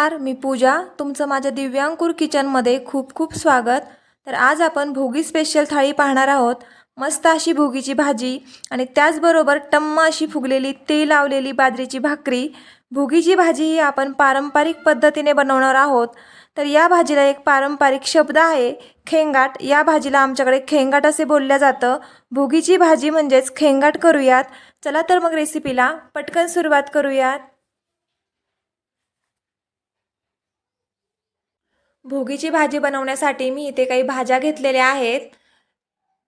नमस्कार मी पूजा. तुमचं माझ्या दिव्यांकूर किचनमध्ये खूप खूप स्वागत. तर आज आपण भोगी स्पेशल थाळी पाहणार आहोत. मस्त अशी भोगीची भाजी आणि त्याचबरोबर टम्म अशी फुगलेली तेल लावलेली बाजरीची भाकरी. भोगीची भाजी ही आपण पारंपरिक पद्धतीने बनवणार आहोत. तर या भाजीला एक पारंपरिक शब्द आहे खेंगाट. या भाजीला आमच्याकडे खेंगाट असे बोलल्या जातं. भोगीची भाजी म्हणजेच खेंगाट करूयात. चला तर मग रेसिपीला पटकन सुरुवात करूयात. भोगीची भाजी बनवण्यासाठी मी इथे काही भाज्या घेतलेल्या आहेत.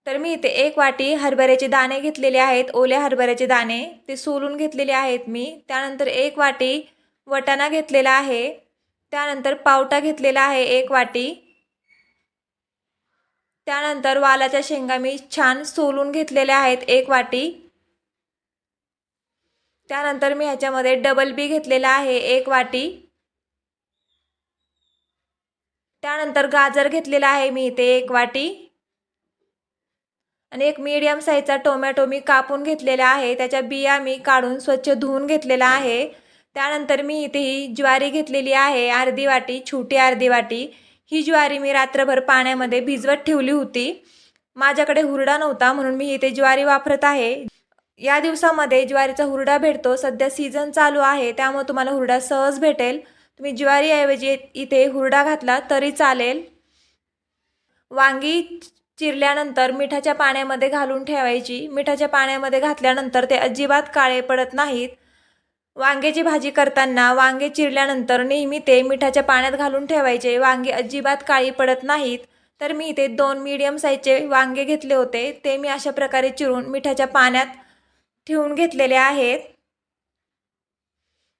तर मी इथे एक वाटी हरभऱ्याचे दाणे घेतलेले आहेत. ओल्या हरभऱ्याचे दाणे ते सोलून घेतलेले आहेत मी. त्यानंतर एक वाटी वटाणा घेतलेला आहे. त्यानंतर पावटा घेतलेला आहे एक वाटी. त्यानंतर वालाच्या शेंगा मी छान सोलून घेतलेल्या आहेत एक वाटी. त्यानंतर मी ह्याच्यामध्ये डबल बी घेतलेला आहे एक वाटी. त्यानंतर गाजर घेतलेला आहे मी इथे एक वाटी. आणि एक मीडियम साईजचा टोमॅटो मी कापून घेतलेला आहे. त्याच्या बिया मी काढून स्वच्छ धुवून घेतलेला आहे. त्यानंतर मी इथे ही ज्वारी घेतलेली आहे. अर्धी वाटी छोटी अर्धी वाटी. ही ज्वारी मी रात्रभर पाण्यामध्ये भिजवत ठेवली होती. माझ्याकडे हुरडा नव्हता म्हणून मी इथे ज्वारी वापरत आहे. या दिवसामध्ये ज्वारीचा हुरडा भेटतो. सध्या सीझन चालू आहे त्यामुळे तुम्हाला हुरडा सहज भेटेल. तुम्ही ज्वारीऐवजी इथे हुरडा घातला तरी चालेल. वांगी चिरल्यानंतर मिठाच्या पाण्यामध्ये घालून ठेवायची. मिठाच्या पाण्यामध्ये घातल्यानंतर ते अजिबात काळे पडत नाहीत. वांग्याची भाजी करताना वांगे चिरल्यानंतर नेहमी ते मिठाच्या पाण्यात घालून ठेवायचे. वांगे अजिबात काळी पडत नाहीत. तर मी इथे दोन मीडियम साईजचे वांगे घेतले होते. ते मी अशा प्रकारे चिरून मिठाच्या पाण्यात ठेवून घेतलेले आहेत.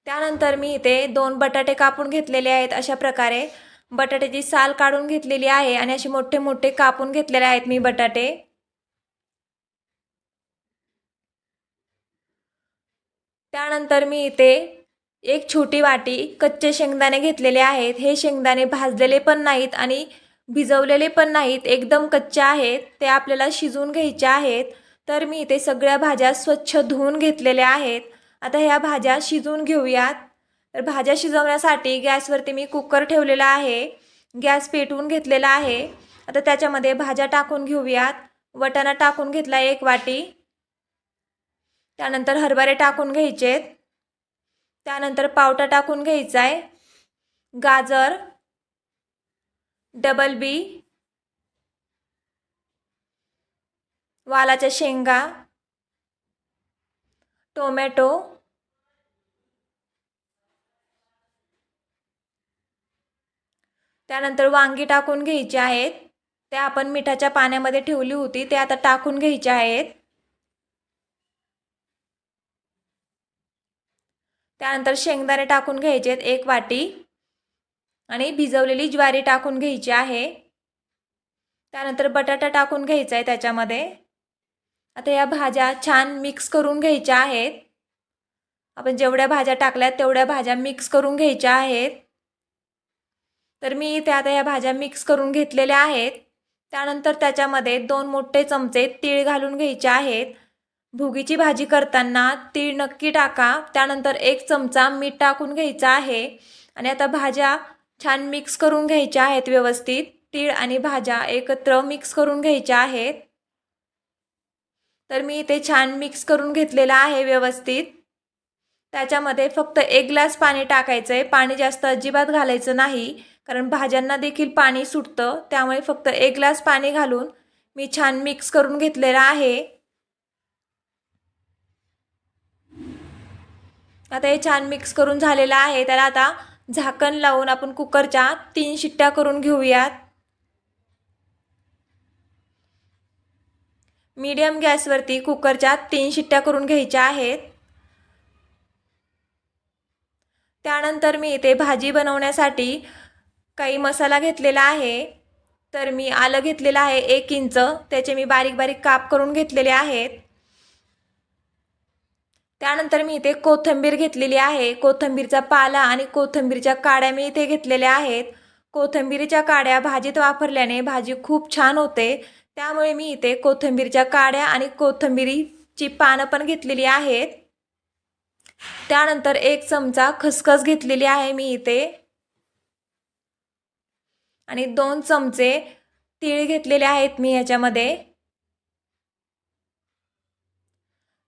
त्यानंतर मी इथे दोन बटाटे कापून घेतलेले आहेत अशा प्रकारे. बटाट्याची साल काढून घेतलेली आहे आणि असे मोठे मोठे कापून घेतलेले आहेत मी बटाटे. त्यानंतर मी इथे एक छोटी वाटी कच्चे शेंगदाणे घेतलेले आहेत. हे शेंगदाणे भाजलेले पण नाहीत आणि भिजवलेले पण नाहीत. एकदम कच्चे आहेत. ते आपल्याला शिजवून घ्यायचे आहेत. तर मी इथे सगळ्या भाज्या स्वच्छ धुवून घेतलेल्या आहेत. आता ह्या भाज्या शिजवून घेऊयात. तर भाज्या शिजवण्यासाठी गॅसवरती मी कुकर ठेवलेला आहे. गॅस पेटवून घेतलेला आहे. आता त्याच्यामध्ये भाज्या टाकून घेऊयात. वटाणा टाकून घेतला एक वाटी. त्यानंतर हरभरे टाकून घ्यायचेत. त्यानंतर पावटा टाकून घ्यायचा आहे गाजर डबल बी वालाच्या शेंगा टोमॅटो त्यानंतर वांगी टाकून घ्यायची आहेत. ते आपण मिठाच्या पाण्यामध्ये ठेवली होती ते आता टाकून घ्यायचे आहेत. त्यानंतर शेंगदाणे टाकून घ्यायचे आहेत एक वाटी. आणि भिजवलेली ज्वारी टाकून घ्यायची आहे. त्यानंतर बटाटा टाकून घ्यायचा आहे त्याच्यामध्ये. आता या भाज्या छान मिक्स करून घ्यायच्या आहेत. आपण जेवढ्या भाज्या टाकल्यात तेवढ्या भाज्या मिक्स करून घ्यायच्या आहेत. तर मी इथे आता या भाज्या मिक्स करून घेतलेल्या आहेत. त्यानंतर त्याच्यामध्ये दोन मोठे चमचे तीळ घालून घ्यायचे आहेत. भुगीची भाजी करताना तीळ नक्की टाका. त्यानंतर एक चमचा मीठ टाकून घ्यायचा आहे. आणि आता भाज्या छान मिक्स करून घ्यायच्या आहेत व्यवस्थित. तीळ आणि भाज्या एकत्र मिक्स करून घ्यायच्या आहेत. तर मी इथे छान मिक्स करून घेतलेलं आहे व्यवस्थित. त्याच्यामध्ये फक्त एक ग्लास पाणी टाकायचं आहे पाणी जास्त अजिबात घालायचं नाही. कारण भाज्यांना देखील पाणी सुटतं त्यामुळे फक्त एक ग्लास पाणी घालून मी छान मिक्स करून घेतलेलं आहे. आता हे छान मिक्स करून झालेलं आहे. त्याला आता झाकण लावून आपण कुकरच्या तीन शिट्ट्या करून घेऊयात. मीडियम गॅसवरती कुकरच्या तीन शिट्ट्या करून घ्यायच्या आहेत. त्यानंतर मी इथे भाजी बनवण्यासाठी काही मसाला घेतलेला आहे तर मी आलं घेतलेलं आहे एक इंच. त्याचे मी बारीक बारीक काप करून घेतलेले आहेत. त्यानंतर मी इथे कोथिंबीर घेतलेली आहे. कोथिंबीरचा पाला आणि कोथिंबीरच्या काड्या मी इथे घेतलेल्या आहेत. कोथंबीरीच्या काड्या भाजीत वापरल्याने भाजी खूप छान होते. त्यामुळे मी इथे कोथिंबीरच्या काड्या आणि कोथिंबीरीची पानं पण घेतलेली आहेत. त्यानंतर एक चमचा खसखस घेतलेली आहे मी इथे. आणि दोन चमचे तीळ घेतलेले आहेत मी ह्याच्यामध्ये.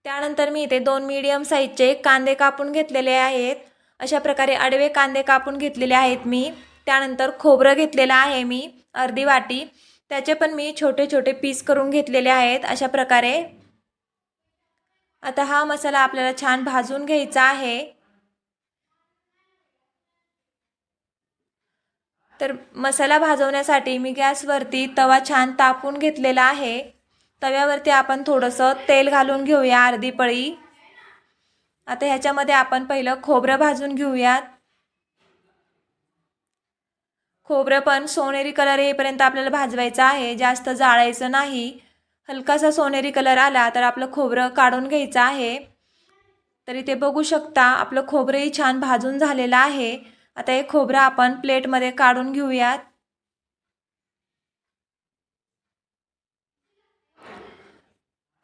त्यानंतर मी इथे दोन मीडियम साईजचे कांदे कापून घेतलेले आहेत. अशा प्रकारे आडवे कांदे कापून घेतलेले आहेत मी. त्यानंतर खोबरं घेतलेलं आहे मी अर्धी वाटी. त्याचे पण मी छोटे छोटे पीस करून घेतलेले आहेत अशा प्रकारे. आता हा मसाला आपल्याला छान भाजून घ्यायचा आहे. तर मसाला भाजवण्यासाठी मी गॅसवरती तवा छान तापून घेतलेला आहे. तव्यावरती आपण थोडंसं तेल घालून घेऊया अर्धी पळी. आता ह्याच्यामध्ये आपण पहिलं खोबरं भाजून घेऊयात. खोबरं पण सोनेरी कलर येईपर्यंत आपल्याला भाजवायचं आहे जास्त जाळायचं नाही. हलकासा सोनेरी कलर आला तर आपलं खोबरं काढून घ्यायचं आहे. तर इथे बघू शकता आपलं खोबरंही छान भाजून झालेलं आहे. आता हे खोबरं आपण प्लेटमध्ये काढून घेऊयात.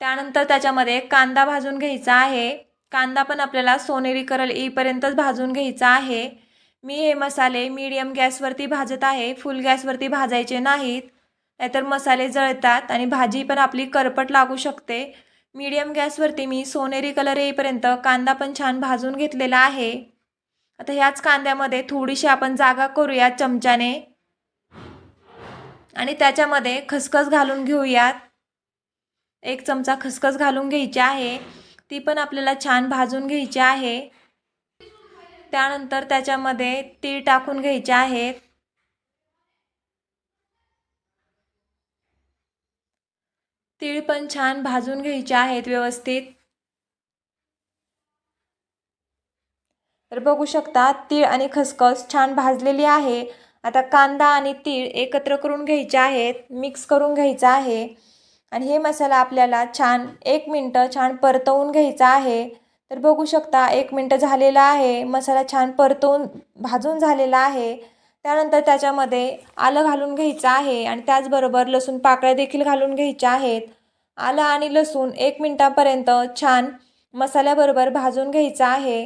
त्यानंतर त्याच्यामध्ये कांदा भाजून घ्यायचा आहे. कांदा पण आपल्याला सोनेरी कलर येईपर्यंतच भाजून घ्यायचा आहे. मी हे मसाले मीडियम गॅसवरती भाजत आहे. फुल गॅसवरती भाजायचे नाहीत. नाहीतर मसाले जळतात आणि भाजी पण आपली करपट लागू शकते. मीडियम गॅसवरती मी सोनेरी कलर येईपर्यंत कांदा पण छान भाजून घेतलेला आहे. आता ह्याच कांद्यामध्ये थोडीशी आपण जागा करूया चमच्याने. आणि त्याच्यामध्ये खसखस घालून घेऊयात. एक चमचा खसखस घालून घ्यायची आहे. ती पण आपल्याला छान भाजून घ्यायची आहे. त्यानंतर त्याच्यामध्ये तीळ टाकून घ्यायचे आहेत. तीळ पण छान भाजून घ्यायचे आहेत व्यवस्थित. तर बघू शकता तीळ आणि खसखस छान भाजलेली आहे. आता कांदा आणि तीळ एकत्र करून घ्यायचे आहेत मिक्स करून घ्यायचं आहे. आणि हे मसाला आपल्याला छान एक मिनटं छान परतवून घ्यायचा आहे. तर बघू शकता एक मिनटं झालेला आहे. मसाला छान परतवून भाजून झालेला आहे. त्यानंतर त्याच्यामध्ये आलं घालून घ्यायचं आहे आणि त्याचबरोबर लसूण पाकळ्या देखील घालून घ्यायच्या आहेत. आलं आणि लसूण एक मिनटापर्यंत छान मसाल्याबरोबर भाजून घ्यायचं आहे.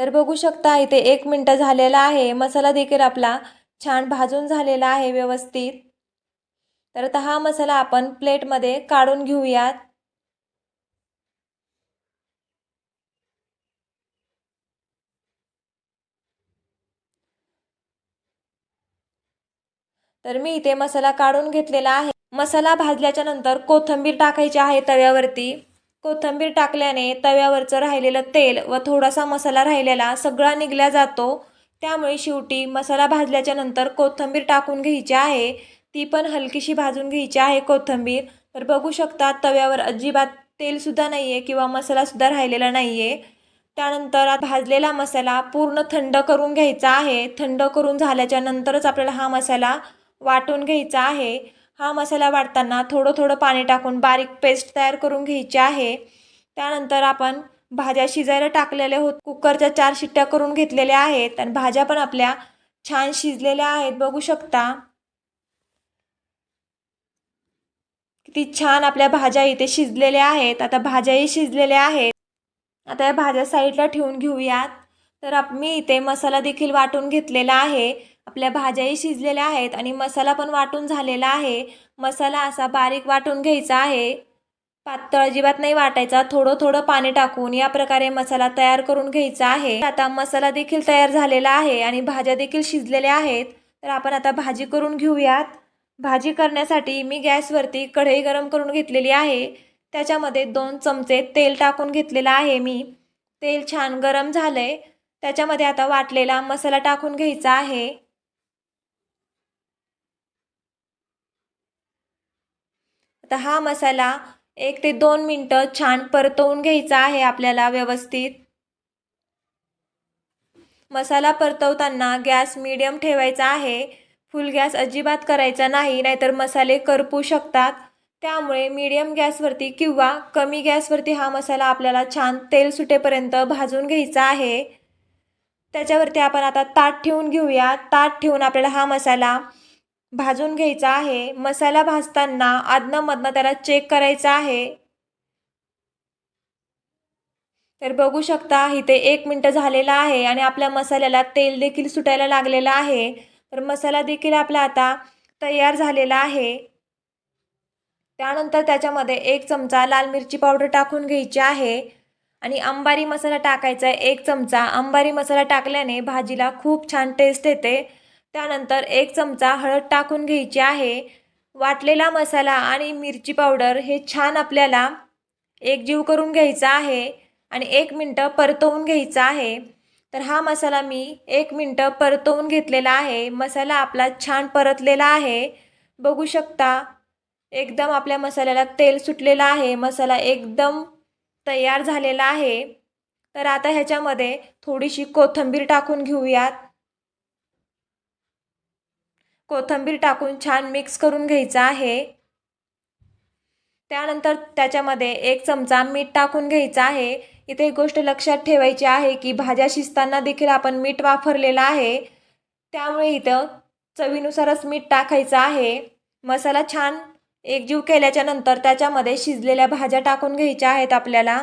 तर बघू शकता इथे एक मिनटं झालेला आहे. मसाला देखील आपला छान भाजून झालेला आहे व्यवस्थित. तर आता हा मसाला आपण प्लेटमध्ये काढून घेऊयात. तर मी इथे मसाला काढून घेतलेला आहे. मसाला भाजल्याच्या नंतर कोथिंबीर टाकायची आहे तव्यावरती. कोथिंबीर टाकल्याने तव्यावरचं राहिलेलं तेल व थोडासा मसाला राहिलेला सगळा निघल्या जातो. त्यामुळे शेवटी मसाला भाजल्याच्या नंतर कोथिंबीर टाकून घ्यायची आहे. ती पण हलकीशी भाजून घ्यायची आहे कोथिंबीर. तर बघू शकता तव्यावर अजिबात तेलसुद्धा नाही आहे किंवा मसालासुद्धा राहिलेला नाही आहे त्यानंतर भाजलेला मसाला पूर्ण थंड करून घ्यायचा आहे. थंड करून झाल्याच्या नंतरच आपल्याला हा मसाला वाटून घ्यायचा आहे. हा मसाला वाटताना थोडं थोडं पाणी टाकून बारीक पेस्ट तयार करून घ्यायची आहे. त्यानंतर आपण भाज्या शिजायला टाकलेल्या होत कुकरच्या चार शिट्ट्या करून घेतलेल्या आहेत आणि भाज्या पण आपल्या छान शिजलेल्या आहेत. बघू शकता. किती छान आपल्या भाज्या इथे शिजलेल्या आहेत. आता भाज्याही शिजलेल्या आहेत. आता या भाज्या साईडला ठेवून घेऊयात. तर आप मी इथे मसाला देखील वाटून घेतलेला आहे. आपल्या भाज्याही शिजलेल्या आहेत आणि मसाला पण वाटून झालेला आहे. मसाला असा बारीक वाटून घ्यायचा आहे. पातळ अजिबात नाही वाटायचा. थोडं थोडं पाणी टाकून या प्रकारे मसाला तयार करून घ्यायचा आहे. आता मसाला देखील तयार झालेला आहे आणि भाज्या देखील शिजलेल्या आहेत. तर आपण आता भाजी करून घेऊयात. भाजी करण्यासाठी मी गॅसवरती कढई गरम करून घेतलेली आहे. त्याच्यामध्ये दोन चमचे तेल टाकून घेतलेलं आहे मी. तेल छान गरम झालं आहे त्याच्यामध्ये आता वाटलेला मसाला टाकून घ्यायचा आहे. तर हा मसाला एक ते दोन मिनटं छान परतवून घ्यायचा आहे आपल्याला व्यवस्थित. मसाला परतवताना गॅस मीडियम ठेवायचा आहे. फुल गॅस अजिबात करायचा नाही नाहीतर मसाले करपू शकतात. त्यामुळे मीडियम गॅसवरती किंवा कमी गॅसवरती हा मसाला आपल्याला छान तेल सुटेपर्यंत भाजून घ्यायचा आहे. त्याच्यावरती आपण आता ताट ठेवून घेऊया. ताट ठेवून आपल्याला हा मसाला भाजून घ्यायचा आहे. मसाला भाजताना आदनं मधनं त्याला चेक करायचा आहे. तर बघू शकता इथे एक मिनटं झालेला आहे आणि आपल्या मसाल्याला तेल देखील सुटायला लागलेलं आहे. तर मसाला देखील आपला आता तयार झालेला आहे. त्यानंतर त्याच्यामध्ये एक चमचा लाल मिरची पावडर टाकून घ्यायची आहे. आणि अंबारी मसाला टाकायचा आहे एक चमचा. अंबारी मसाला टाकल्याने भाजीला खूप छान टेस्ट येते. त्यानंतर एक चमचा हळद टाकून घ्यायची आहे. वाटलेला मसाला आणि मिरची पावडर हे छान आपल्याला एकजीव करून घ्यायचा आहे आणि एक मिनटं परतवून घ्यायचा आहे. तर हा मसाला मी एक मिनटं परतवून घेतलेला आहे. मसाला आपला छान परतलेला आहे. बघू शकता एकदम आपल्या मसाल्याला तेल सुटलेलं आहे. मसाला एकदम तयार झालेला आहे. तर आता ह्याच्यामध्ये थोडीशी कोथिंबीर टाकून घेऊयात. कोथिंबीर टाकून छान मिक्स करून घ्यायचं आहे. त्यानंतर त्याच्यामध्ये एक चमचा मीठ टाकून घ्यायचा आहे. इथे एक गोष्ट लक्षात ठेवायची आहे की भाज्या शिजताना देखील आपण मीठ वापरलेलं आहे. त्यामुळे इथं चवीनुसारच मीठ टाकायचं आहे. मसाला छान एकजीव केल्याच्यानंतर त्याच्यामध्ये शिजलेल्या भाज्या टाकून घ्यायच्या आहेत आपल्याला.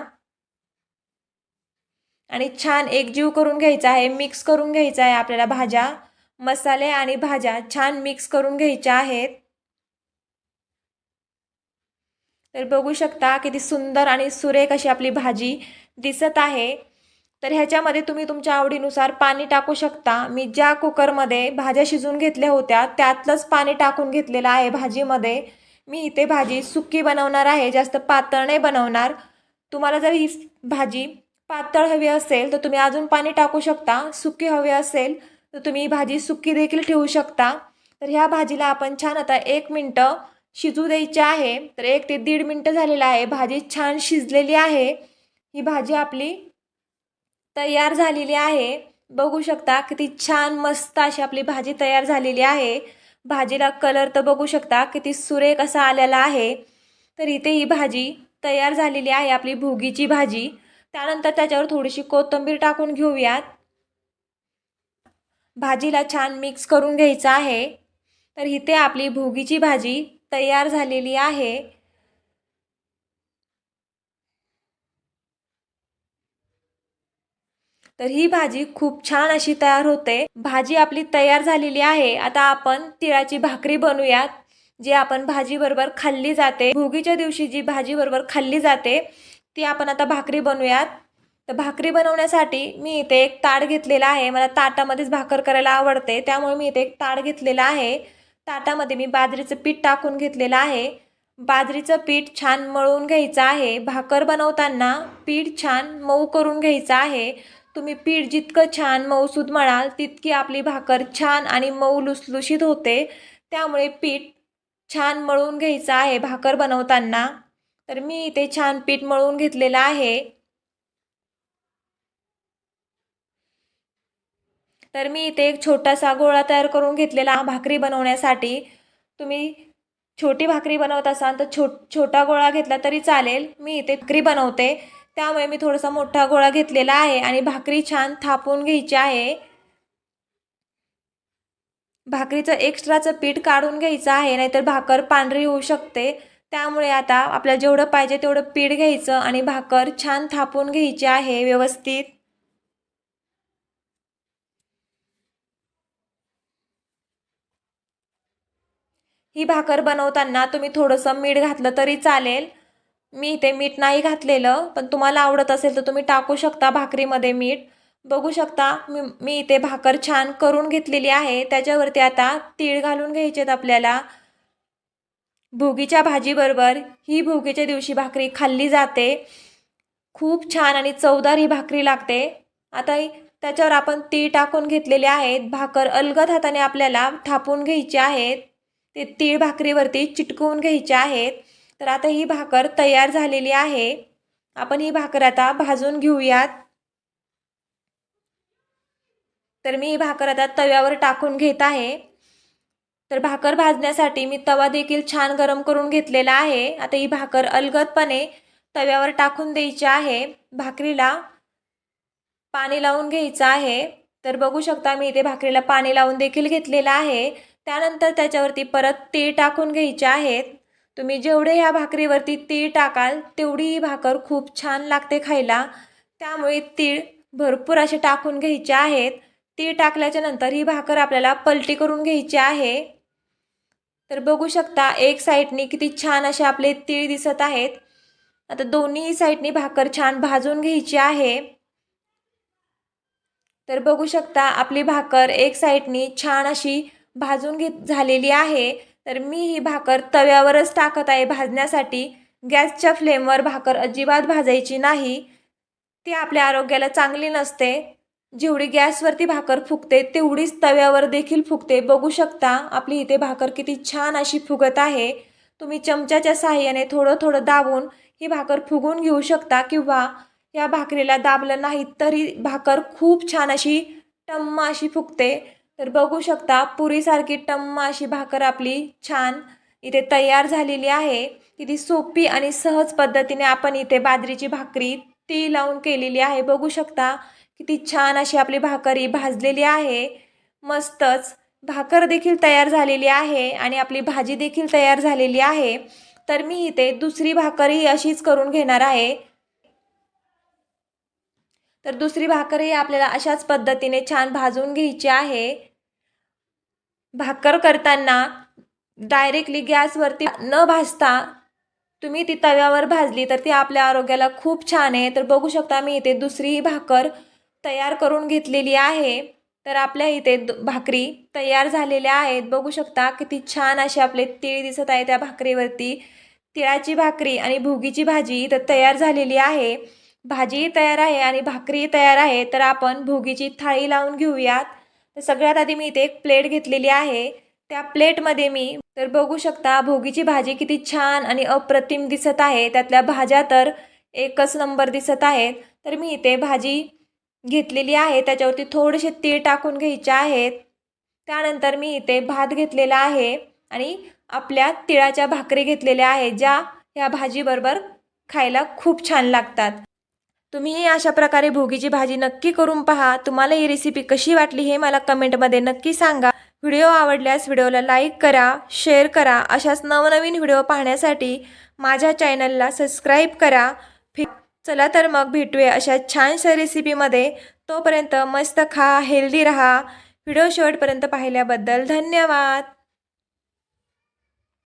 आणि छान एकजीव करून घ्यायचा आहे मिक्स करून घ्यायचा आहे आपल्याला भाज्या. मसाले आणि भाज्या छान मिक्स करून घ्यायच्या आहेत. तर बघू शकता किती सुंदर आणि सुरेख अशी आपली भाजी दिसत आहे. तर ह्याच्यामध्ये तुम्ही तुमच्या आवडीनुसार पाणी टाकू शकता. मी ज्या कुकरमध्ये भाज्या शिजून घेतल्या होत्या त्यातलंच पाणी टाकून घेतलेलं आहे भाजीमध्ये. मी इथे भाजी सुक्की बनवणार आहे जास्त पातळ नाही बनवणार. तुम्हाला जर ही भाजी पातळ हवी असेल तर तुम्ही अजून पाणी टाकू शकता. सुकी हवी असेल तर तुम्ही भाजी सुकी देखील ठेवू शकता. तर ह्या भाजीला आपण छान आता एक मिनटं शिजू द्यायची आहे. तर एक ते दीड मिनटं झालेलं आहे. भाजी छान शिजलेली आहे. ही भाजी आपली तयार झालेली आहे. बघू शकता किती छान मस्त अशी आपली भाजी तयार झालेली आहे. भाजीला कलर तर बघू शकता किती सुरेख असा आलेला आहे. तर इथे ही भाजी तयार झालेली आहे आपली भोगीची भाजी. त्यानंतर त्याच्यावर थोडीशी कोथिंबीर टाकून घेऊयात. भाजीला छान मिक्स करून घ्यायचं आहे. तर इथे आपली भोगीची भाजी तयार झालेली आहे. तर ही भाजी खूप छान अशी तयार होते. भाजी आपली तयार झालेली आहे. आता आपण तिळाची भाकरी बनवूयात जी आपण भाजी बरोबर खाल्ली जाते. भोगीच्या दिवशी जी भाजी बरोबर खाल्ली जाते ती आपण आता भाकरी बनवूयात. तर भाकरी बनवण्यासाठी मी इथे एक ताट घेतलेला आहे. मला ताटामध्येच भाकर करायला आवडते. त्यामुळे मी इथे एक ताट घेतलेला आहे. ताटामध्ये मी बाजरीचं पीठ टाकून घेतलेलं आहे. बाजरीचं पीठ छान मळून घ्यायचं आहे. भाकर बनवताना पीठ छान मऊ करून घ्यायचं आहे. तुम्ही पीठ जितकं छान मऊसूद मळाल तितकी आपली भाकर छान आणि मऊ लुसलुशीत होते. त्यामुळे पीठ छान मळून घ्यायचं आहे भाकर बनवताना. तर मी इथे छान पीठ मळून घेतलेलं आहे. तर मी इथे एक छोटासा गोळा तयार करून घेतलेला भाकरी बनवण्यासाठी. तुम्ही छोटी भाकरी बनवत असाल तर छो छोटा गोळा घेतला तरी चालेल. मी इथे भाकरी बनवते. त्यामुळे मी थोडासा मोठा गोळा घेतलेला आहे आणि भाकरी छान थापून घ्यायची आहे. भाकरीचं एक्स्ट्राचं पीठ काढून घ्यायचं आहे नाहीतर भाकर पांढरी होऊ शकते. त्यामुळे आता आपल्याला जेवढं पाहिजे तेवढं पीठ घ्यायचं आणि भाकर छान थापून घ्यायची आहे व्यवस्थित. ही भाकर बनवताना तुम्ही थोडंसं मीठ घातलं तरी चालेल. मी इथे मीठ नाही घातलेलं पण तुम्हाला आवडत असेल तर तुम्ही टाकू शकता भाकरीमध्ये मीठ. बघू शकता मी मी इथे भाकर छान करून घेतलेली आहे. त्याच्यावरती आता तीळ घालून घ्यायचेत आपल्याला. भोगीच्या भाजीबरोबर ही भोगीच्या दिवशी भाकरी खाल्ली जाते. खूप छान आणि चवदार ही भाकरी लागते. आता त्याच्यावर आपण तीळ टाकून घेतलेले आहेत. भाकर अलगद हाताने आपल्याला थापून घ्यायची आहेत. ते तीळ भाकरीवरती चिटकवून घ्यायचे आहेत. तर आता ही भाकर तयार झालेली आहे. आपण ही भाकर आता भाजून घेऊयात. तर मी ही भाकर आता तव्यावर टाकून घेत आहे. तर भाकर भाजण्यासाठी मी तवा देखील छान गरम करून घेतलेला आहे. आता ही भाकर अलगदपणे तव्यावर टाकून द्यायची आहे. भाकरीला पाणी लावून घ्यायचं आहे. तर बघू शकता मी इथे भाकरीला पाणी लावून देखील घेतलेलं आहे. त्यानंतर त्याच्यावरती परत तीळ टाकून घ्यायचे आहेत. तुम्ही जेवढे ह्या भाकरीवरती तीळ टाकाल तेवढी ही भाकर खूप छान लागते खायला. त्यामुळे तीळ भरपूर असे टाकून घ्यायचे आहेत. तीळ टाकल्याच्या नंतर ही भाकर आपल्याला पलटी करून घ्यायची आहे. तर बघू शकता एक साईडनी किती छान असे आपले तीळ दिसत आहेत. आता दोन्ही साईडनी भाकर छान भाजून घ्यायची आहे. तर बघू शकता आपली भाकर एक साईडनी छान अशी भाजून घेत झालेली आहे तर मी ही भाकर तव्यावरच टाकत आहे भाजण्यासाठी. गॅसच्या फ्लेमवर भाकर अजिबात भाजायची नाही. ती आपल्या आरोग्याला चांगली नसते. जेवढी गॅसवरती भाकर फुगते तेवढीच तव्यावर देखील फुगते. बघू शकता आपली इथे भाकर किती छान अशी फुगत आहे. तुम्ही चमच्याच्या साहाय्याने थोडं थोडं दाबून ही भाकर फुगून घेऊ शकता किंवा या भाकरीला दाबलं नाही तरी भाकर खूप छान अशी टम्म अशी फुगते. तर बघू शकता पुरीसारखी टम्म अशी भाकर आपली छान इथे तयार झालेली आहे. किती सोपी आणि सहज पद्धतीने आपण इथे बाजरीची भाकरी ती लावून केलेली आहे. बघू शकता किती छान अशी आपली भाकरी भाजलेली आहे. मस्तच. भाकर देखील तयार झालेली आहे आणि आपली भाजी देखील तयार झालेली आहे. तर मी इथे दुसरी भाकरही अशीच करून घेणार आहे. तर दुसरी भाकरही आपल्याला अशाच पद्धतीने छान भाजून घ्यायची आहे. भाकर करताना डायरेक्टली गॅसवरती न भाजता तुम्ही ती तव्यावर भाजली तर ती आपल्या आरोग्याला खूप छान आहे. तर बघू शकता मी इथे दुसरीही भाकर तयार करून घेतलेली आहे. तर आपल्या इथे भाकरी तयार झालेल्या आहेत. बघू शकता किती छान असे आपले तीळ दिसत आहे त्या भाकरीवरती. तिळाची भाकरी आणि भुगीची भाजी इथं तयार झालेली आहे. भाजीही तयार आहे आणि भाकरीही तयार आहे. तर आपण भुगीची थाळी लावून घेऊयात. तर सगळ्यात आधी मी इथे एक प्लेट घेतलेली आहे. त्या प्लेटमध्ये मी तर बघू शकता भोगीची भाजी किती छान आणि अप्रतिम दिसत आहे. त्यातल्या भाज्या तर एकच नंबर दिसत आहेत. तर मी इथे भाजी घेतलेली आहे. त्याच्यावरती थोडेसे तीळ टाकून घ्यायचे आहेत. त्यानंतर मी इथे भात घेतलेला आहे आणि आपल्या तिळाच्या भाकरी घेतलेल्या आहेत ज्या ह्या भाजीबरोबर खायला खूप छान लागतात. तुम्हीही अशा प्रकारे भोगीची भाजी नक्की करून पहा. तुम्हाला ही रेसिपी कशी वाटली हे मला कमेंटमध्ये नक्की सांगा. व्हिडिओ आवडल्यास व्हिडिओला लाईक करा शेअर करा. अशाच नवनवीन व्हिडिओ पाहण्यासाठी माझ्या चॅनलला सबस्क्राईब करा. फि चला तर मग भेटूया अशा छानशा रेसिपीमध्ये तोपर्यंत मस्त खा हेल्दी राहा. व्हिडिओ शेवटपर्यंत पाहिल्याबद्दल धन्यवाद.